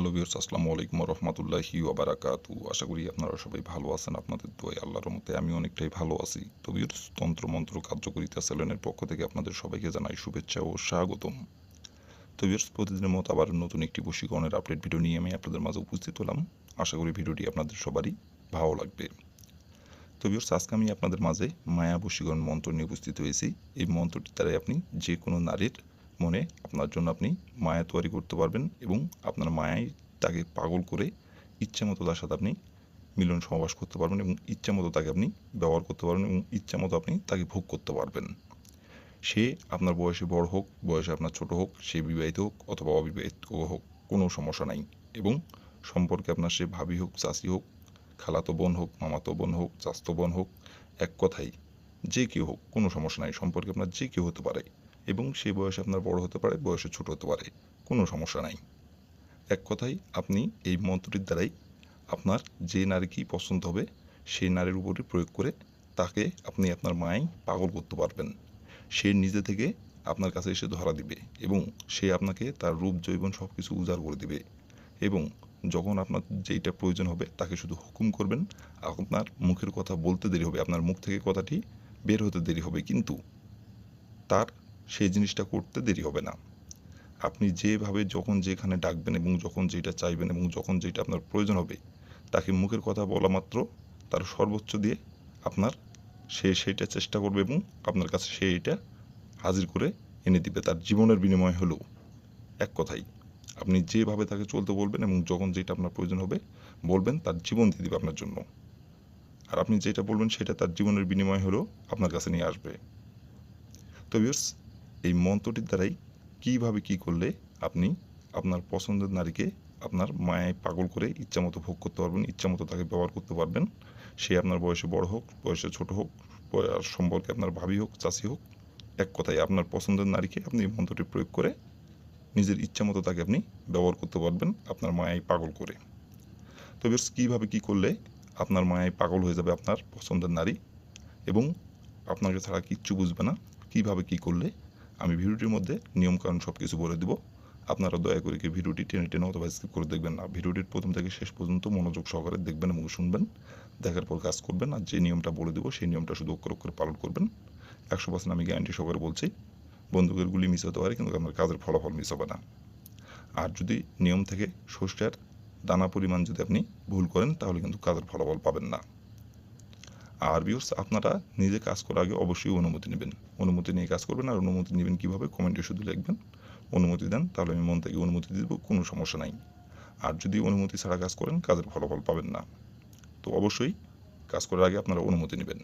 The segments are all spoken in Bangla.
হ্যালো বিয়র্স আসসালামু আলাইকুম রহমতুল্লাহি ওবারাকাতু আশা করি আপনারা সবাই ভালো আছেন, আপনাদের দোয়াই আল্লাহর মতে আমি অনেকটাই ভালো আছি। তো বিয়র্স তন্ত্র মন্ত্র কার্যকরিতা সেলেনের পক্ষ থেকে আপনাদের সবাইকে জানাই শুভেচ্ছা ও স্বাগতম। তো বিয়র্স প্রতিদিনের মতো আবার নতুন একটি বশীকরণের আপডেট ভিডিও নিয়ে আমি আপনাদের মাঝে উপস্থিত হলাম। আশা করি ভিডিওটি আপনাদের সবারই ভালো লাগবে। তো বিয়র্স আজকে আমি আপনাদের মাঝে মায়া বশীকরণ মন্ত্র নিয়ে উপস্থিত হয়েছি। এই মন্ত্রটি দ্বারাই আপনি যে কোনো নারীর মনে আপনার জন্য আপনি মায়া তৈরি করতে পারবেন এবং আপনার মায়াই তাকে পাগল করে ইচ্ছা মতো তার সাথে আপনি মিলন সহবাস করতে পারবেন এবং ইচ্ছা মতো তাকে আপনি ব্যবহার করতে পারবেন এবং ইচ্ছা মতো আপনি তাকে ভোগ করতে পারবেন। সে আপনার বয়সে বড় হোক, বয়সে আপনার ছোট হোক, সে বিবাহিত হোক অথবা অবিবাহিত হোক, কোনো সমস্যা নাই এবং সম্পর্কে আপনার সে ভাবি হোক, চাষি হোক, খালাতো বোন হোক, মামাতো বোন হোক চাস্তো বোন হোক, এক কথাই যে কেউ হোক, কোনো সমস্যা নাই, সম্পর্কে আপনার যে কেউ হতে পারে। এবং সেই বয়সে আপনার বড় হতে পারে, বয়সে ছোট হতে পারে, কোনো সমস্যা নাই। এক কথাই আপনি এই মন্ত্রটির দ্বারাই আপনার যে নারীকেই পছন্দ হবে সেই নারীর উপরে প্রয়োগ করে তাকে আপনি আপনার মায় পাগল করতে পারবেন। সে নিজে থেকে আপনার কাছে এসে ধরা দিবে এবং সে আপনাকে তার রূপ জৈবন সব কিছু উজাড় করে দিবে এবং যখন আপনার যেইটা প্রয়োজন হবে তাকে শুধু হুকুম করবেন, আপনার মুখের কথা বলতে দেরি হবে, আপনার মুখ থেকে কথাটি বের হতে দেরি হবে। কিন্তু তার সেই জিনিসটা করতে দেরি হবে না। আপনি যেভাবে যখন যেখানে ডাকবেন এবং যখন যেটা চাইবেন এবং যখন যেটা আপনার প্রয়োজন হবে, তাকে মুখের কথা বলা মাত্র, তার সর্বোচ্চ দিয়ে আপনার সে সেইটা চেষ্টা করবে এবং আপনার কাছে সে এটা হাজির করে এনে দিবে। তার জীবনের বিনিময় হলেও এক কথাই। আপনি যেভাবে তাকে চলতে বলবেন এবং যখন যেটা আপনার প্রয়োজন হবে, বলবেন তার জীবন দিয়ে দিবে আপনার জন্য। আর আপনি যেটা বলবেন সেটা তার জীবনের বিনিময় হলেও আপনার কাছে নিয়ে আসবে। তো ভিউর্স এই মন্ত্রটির দ্বারাই কীভাবে কী করলে আপনি আপনার পছন্দের নারীকে আপনার মায়ায় পাগল করে ইচ্ছামতো ভোগ করতে পারবেন, ইচ্ছামতো তাকে ব্যবহার করতে পারবেন। সে আপনার বয়সে বড় হোক, বয়সে ছোট হোক সম্পর্কে আপনার ভাবি হোক, চাষি হোক, এক কথায় আপনার পছন্দের নারীকে আপনি এই মন্ত্রটি প্রয়োগ করে নিজের ইচ্ছামতো তাকে আপনি ব্যবহার করতে পারবেন আপনার মায়ায় পাগল করে। তো বেশ, কীভাবে কী করলে আপনার মায়ায় পাগল হয়ে যাবে আপনার পছন্দের নারী এবং আপনাকে ছাড়া কিচ্ছু বুঝবে না, কীভাবে কী করলে আমি ভিডিওটির মধ্যে নিয়মকানুন সব কিছু বলে দেবো। আপনারা দয়া করে কি ভিডিওটি টেনে টেনে অথবা স্কিপ করে দেখবেন না। ভিডিওটির প্রথম থেকে শেষ পর্যন্ত মনোযোগ সহকারে দেখবেন এবং শুনবেন। দেখার পর কাজ করবেন আর যে নিয়মটা বলে দেবো, সেই নিয়মটা শুধু অক্ষর অক্ষরে পালন করবেন। একশো পার্সেন্ট আমি গ্যারান্টি সহকারে বলছি বন্দুকের গুলি মিস হতে পারে কিন্তু আপনার কাজের ফলাফল মিস হবে না। আর যদি নিয়ম থেকে শস্যের দানা পরিমাণ যদি আপনি ভুল করেন, তাহলে কিন্তু কাজের ফলাফল পাবেন না। আর বিয়র্স আপনারা নিজে কাজ করার আগে অবশ্যই অনুমতি নেবেন। অনুমতি নিয়ে কাজ করবেন আর অনুমতি নেবেন কীভাবে? কমেন্টে শুধু লিখবেন। অনুমতি দেন, তাহলে আমি মন থেকে অনুমতি দেবো, কোনো সমস্যা নাই। আর যদি অনুমতি ছাড়া কাজ করেন, কাজের ফলাফল পাবেন না। তো অবশ্যই কাজ করার আগে আপনারা অনুমতি নেবেন।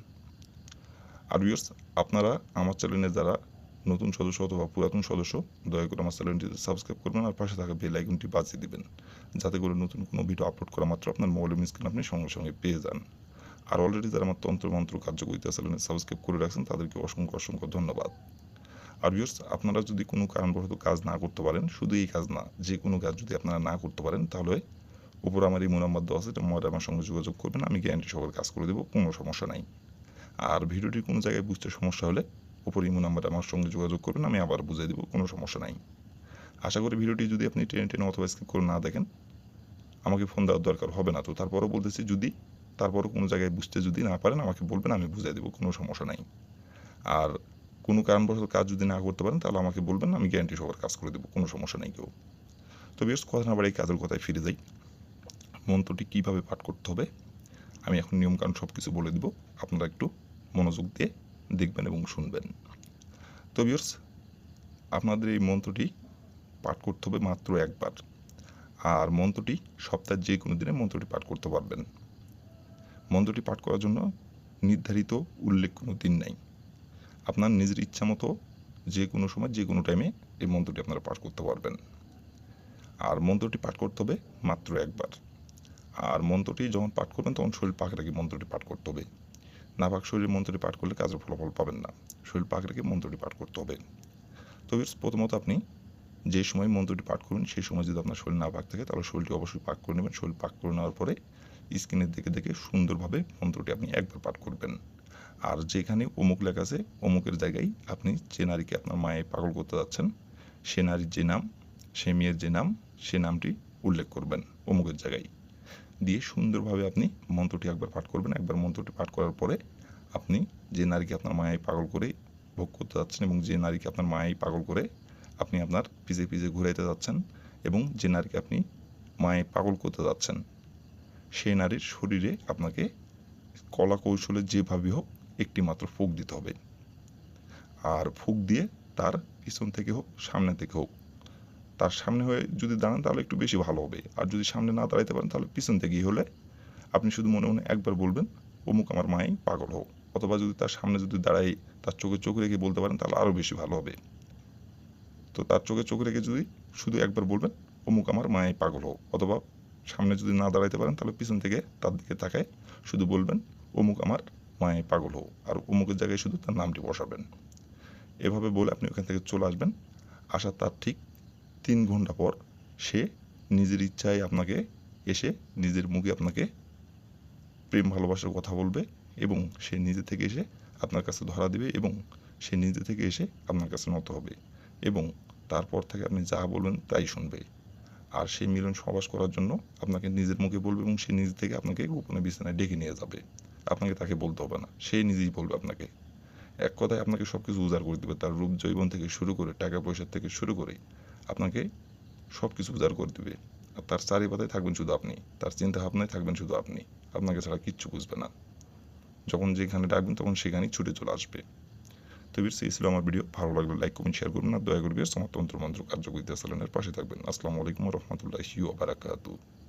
আর বিয়র্স আপনারা আমার চ্যানেলে যারা নতুন সদস্য অথবা পুরাতন সদস্য, দয়া করে আমার চ্যানেলটিতে সাবস্ক্রাইব করবেন আর পাশে থাকা বেল আইকনটি বাজিয়ে দিবেন। যাতে করে নতুন কোনো ভিডিও আপলোড করা মাত্র আপনার মোবাইলের স্ক্রিন আপনি সঙ্গে সঙ্গে পেয়ে যান। আর অলরেডি যারা আমার তন্ত্র মন্ত্র কার্যকরিতা চ্যানেলে সাবস্ক্রাইব করে রাখছেন, তাদেরকে অসংখ্য অসংখ্য ধন্যবাদ। আর ভিউর্স আপনারা যদি কোনো কারণবশত কাজ না করতে পারেন, শুধু এই কাজ না, যে কোনো কাজ যদি আপনারা না করতে পারেন, তাহলে উপর আমার এই নাম্বার দেওয়া আছে মোবাইলে আমার সঙ্গে যোগাযোগ করবেন, আমি গ্যারান্টি সবার কাজ করে দেবো, কোনো সমস্যা নাই। আর ভিডিওটি কোনো জায়গায় বুঝতে সমস্যা হলে উপর ইমো নাম্বারে আমার সঙ্গে যোগাযোগ করবেন, আমি আবার বুঝিয়ে দেবো, কোনো সমস্যা নাই। আশা করি ভিডিওটি যদি আপনি টেনে টেনে অথবা স্কিপ করে না দেখেন, আমাকে ফোন দেওয়ার দরকার হবে না। তো তারপরও বলতেছি, যদি তারপরও কোনো জায়গায় বুঝতে যদি না পারেন, আমাকে বলবেন, আমি বুঝিয়ে দেবো, কোনো সমস্যা নাই। আর কোনো কারণবশত কাজ যদি না করতে পারেন, তাহলে আমাকে বলবেন, আমি গ্যারান্টি সবার কাজ করে দেবো, কোনো সমস্যা নেই কেউ। তো বেশ, কথা না বাড়ি কাজের কথায় ফিরে যাই। মন্ত্রটি কীভাবে পাঠ করতে হবে, আমি এখন নিয়মকানুন সব কিছু বলে দিব। আপনারা একটু মনোযোগ দিয়ে দেখবেন এবং শুনবেন। তো বিয়র্স আপনাদের এই মন্ত্রটি পাঠ করতে হবে মাত্র একবার। আর মন্ত্রটি সপ্তাহের যে কোনো দিনে মন্ত্রটি পাঠ করতে পারবেন। মন্ত্রটি পাঠ করার জন্য নির্ধারিত উল্লেখ কোনো দিন নাই। আপনার নিজের ইচ্ছা মতো যে কোনো সময়, যে কোনো টাইমে এই মন্ত্রটি আপনারা পাঠ করতে পারবেন। আর মন্ত্রটি পাঠ করতে হবে মাত্র একবার। আর মন্ত্রটি যখন পাঠ করবেন, তখন শরীর পাক রেখে মন্ত্রটি পাঠ করতে হবে। না পাক শরীরে মন্ত্রটি পাঠ করলে কাজের ফলাফল পাবেন না। শরীর পাক রেখে মন্ত্রটি পাঠ করতে হবে। তবে প্রথমত আপনি যে সময় মন্ত্রটি পাঠ করবেন, সেই সময় যদি আপনার শরীর না পাক থাকে, তাহলে শরীরটি অবশ্যই পাক করে নেবেন। শরীর পাক করে নেওয়ার পরে স্ক্রিনের দিকে দেখে সুন্দরভাবে মন্ত্রটি আপনি একবার পাঠ করবেন। আর যেখানে অমুক লেখা আছে, অমুকের জায়গায় আপনি যে নারীকে আপনার মায়ে পাগল করতে যাচ্ছেন, সে নারীর যে নাম, সে মেয়ের যে নাম, সে নামটি উল্লেখ করবেন অমুকের জায়গায়। দিয়ে সুন্দরভাবে আপনি মন্ত্রটি একবার পাঠ করবেন। একবার মন্ত্রটি পাঠ করার পরে আপনি যে নারীকে আপনার মায়াই পাগল করে ভোগ করতে যাচ্ছেন এবং যে নারীকে আপনার মায়াই পাগল করে আপনি আপনার পিছে পিছে ঘুরাইতে যাচ্ছেন এবং যে নারীকে আপনি মায়ে পাগল করতে যাচ্ছেন সেই নারীর শরীরে আপনাকে কলা কৌশলে যেভাবে হোক একটি মাত্র ফুক দিতে হবে। আর ফুক দিয়ে তার পিছন থেকে হোক, সামনে থেকে হোক, তার সামনে হয়ে যদি দাঁড়ান তাহলে একটু বেশি ভালো হবে। আর যদি সামনে না দাঁড়াইতে পারেন তাহলে পিছন থেকেই হলে আপনি শুধু মনে মনে একবার বলবেন, অমুক আমার মাই পাগল হোক। অথবা যদি তার সামনে যদি দাঁড়াই তার চোখে চোখ রেখে বলতে পারেন তাহলে আরও বেশি ভালো হবে। তো তার চোখে চোখ রেখে যদি শুধু একবার বলবেন, অমুক আমার মায়ে পাগল হোক। অথবা সামনে যদি না দাঁড়াইতে পারেন, তাহলে পিছন থেকে তার দিকে তাকায়, শুধু বলবেন, অমুক আমার মায়ে পাগল হোক আর অমুকের জায়গায় শুধু তার নামটি বসাবেন। এভাবে বলে আপনি ওখান থেকে চলে আসবেন। আসার তার ঠিক তিন ঘণ্টা পর সে নিজের ইচ্ছায় আপনাকে এসে নিজের মুখে আপনাকে প্রেম, ভালোবাসার কথা বলবে এবং সে নিজে থেকে এসে আপনার কাছে ধরা দিবে এবং সে নিজে থেকে এসে আপনার কাছে নত হবে এবং তারপর থেকে আপনি যা বলবেন তাই শুনবে। আর সেই মিলন সহবাস করার জন্য আপনাকে নিজের মুখে বলবে এবং সে নিজে থেকে আপনাকে গোপনে বিছানায় ডেকে নিয়ে যাবে। আপনাকে তাকে বলতে হবে না। সে নিজেই বলবে আপনাকে। এক কথায় আপনাকে সব কিছু উজাড় করে দেবে। তার রূপ জৈবন থেকে শুরু করে, টাকা পয়সা থেকে শুরু করে আপনাকে সব কিছু উজাড় করে দেবে। আর তার চারিপাতায় থাকবেন শুধু আপনি। তার চিন্তা ভাবনায় থাকবেন শুধু আপনি। আপনাকে ছাড়া কিচ্ছু বুঝবে না। যখন যেখানে ডাকবেন, তখন সেখানেই ছুটে চলে আসবে। তো বিরস এই ছিল আমার ভিডিও ভালো লাগলে লাইক কমেন্ট শেয়ার করবেন আর দয়া করবে আমার তন্ত্র মন্ত্র কার্যকরিতা পাশে থাকবেন। আসসালামু আলাইকুম রহমতুল্লাহ ইউ বারাকাতুহু।